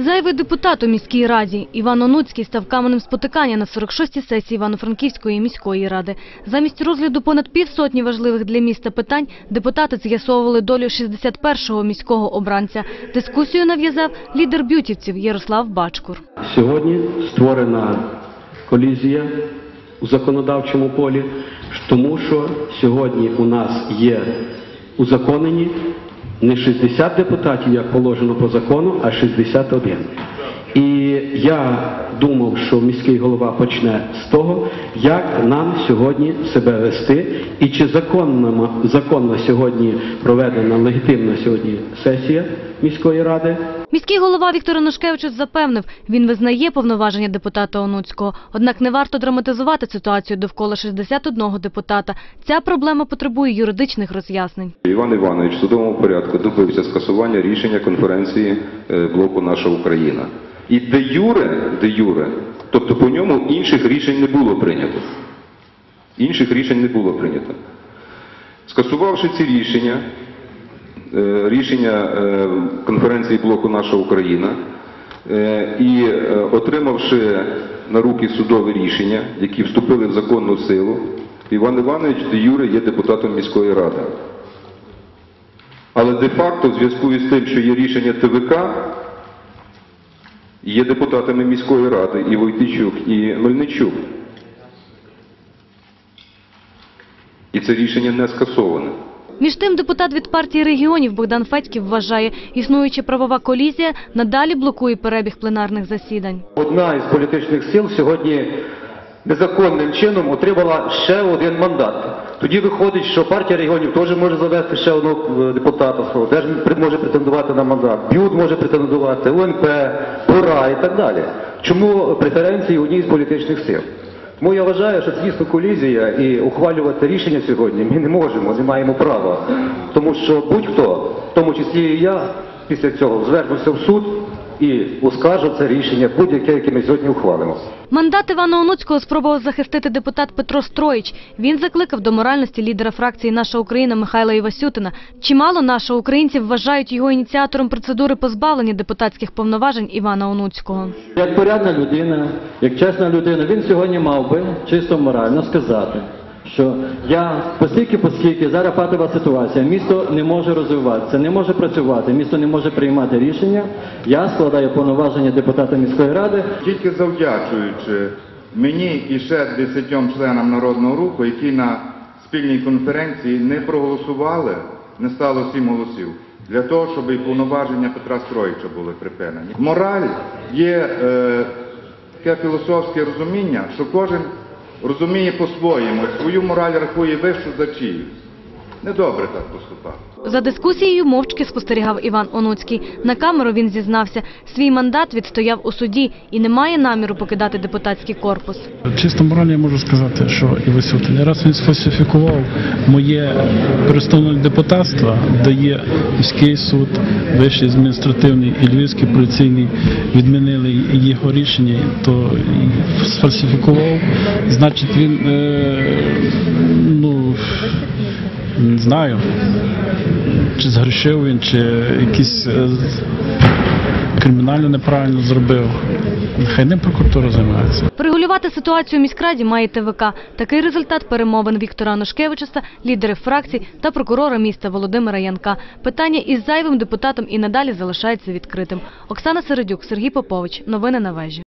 Зайвий депутат у міській раді Іван Онуцький став каменем спотикання на 46-й сесії Івано-Франківської міської ради. Замість розгляду понад півсотні важливих для міста питань депутати з'ясовували долю 61-го міського обранця. Дискусію нав'язав лідер бютівців Ярослав Бачкур. Сьогодні створена колізія у законодавчому полі, тому що сьогодні у нас є узаконені не 60 депутатів, як положено по закону, а 61. І я думав, що міський голова почне з того, як нам сьогодні себе вести, і чи законно, законно сьогодні проведена легітимна сьогодні сесія міської ради. Міський голова Віктор Анушкевичус запевнив, він визнає повноваження депутата Онуцького. Однак не варто драматизувати ситуацію довкола 61 депутата. Ця проблема потребує юридичних роз'яснень. Іван Іванович в судовому порядку добився скасування рішення конференції е, блоку Наша Україна. І де юре, де юре, тобто по ньому інших рішень не було прийнято. Інших рішень не було прийнято. Скасувавши ці рішення, е, рішення е, конференції блоку Наша Україна е, і отримавши на руки судові рішення, які вступили в законну силу, Іван Іванович де Юре є депутатом міської ради. Але де-факто, в зв'язку із тим, що є рішення ТВК, є депутатами міської ради і Войтичук, і Мельничук. І це рішення не скасоване. Між тим, депутат від партії регіонів Богдан Федьків вважає, існуюча правова колізія надалі блокує перебіг пленарних засідань. Одна із політичних сил сьогодні незаконним чином отримала ще один мандат. Тоді виходить, що партія регіонів теж може завести ще одного е, депутата свого, теж може претендувати на мандат. Б'ют може претендувати, УНП, ПОРА і так далі. Чому преференції одній з політичних сил? Тому я вважаю, що це дійсно колізія і ухвалювати рішення сьогодні ми не можемо, не маємо права. Тому що будь-хто, в тому числі і я, після цього звернуся в суд і оскаржу це рішення будь-яке, яке ми сьогодні ухвалимо. Мандат Івана Онуцького спробував захистити депутат Петро Строїч. Він закликав до моральності лідера фракції «Наша Україна» Михайла Івасютина. Чимало нашого українців вважають його ініціатором процедури позбавлення депутатських повноважень Івана Онуцького. Як порядна людина, як чесна людина, він сьогодні мав би чисто морально сказати, що я постільки, оскільки зараз патова ситуація, місто не може розвиватися, не може працювати, місто не може приймати рішення. Я складаю повноваження депутата міської ради. Тільки завдячуючи мені і ще десятьом членам Народного руху, які на спільній конференції не проголосували, не стало сім голосів, для того, щоб і повноваження Петра Строїча були припинені. Мораль є е, таке філософське розуміння, що кожен розуміє по-своєму, свою мораль рахує вищу за чиюсь. Недобре так поступати. За дискусією мовчки спостерігав Іван Онуцький. На камеру він зізнався, свій мандат відстояв у суді і не має наміру покидати депутатський корпус. Чисто морально я можу сказати, що і Васютин, раз він сфальсифікував моє представник депутатства, дає міський суд, вищий адміністративний і львівський поліційний відмінили його рішення, то сфальсифікував. Значить, він е, ну не знаю, чи згрішив він, чи якісь е, кримінально неправильно зробив. Нехай не прокуратура займається. Врегулювати ситуацію у міськраді має ТВК. Такий результат перемовин Віктора Анушкевичуса, лідерів фракцій та прокурора міста Володимира Янка. Питання із зайвим депутатом і надалі залишається відкритим. Оксана Середюк, Сергій Попович. Новини на вежі.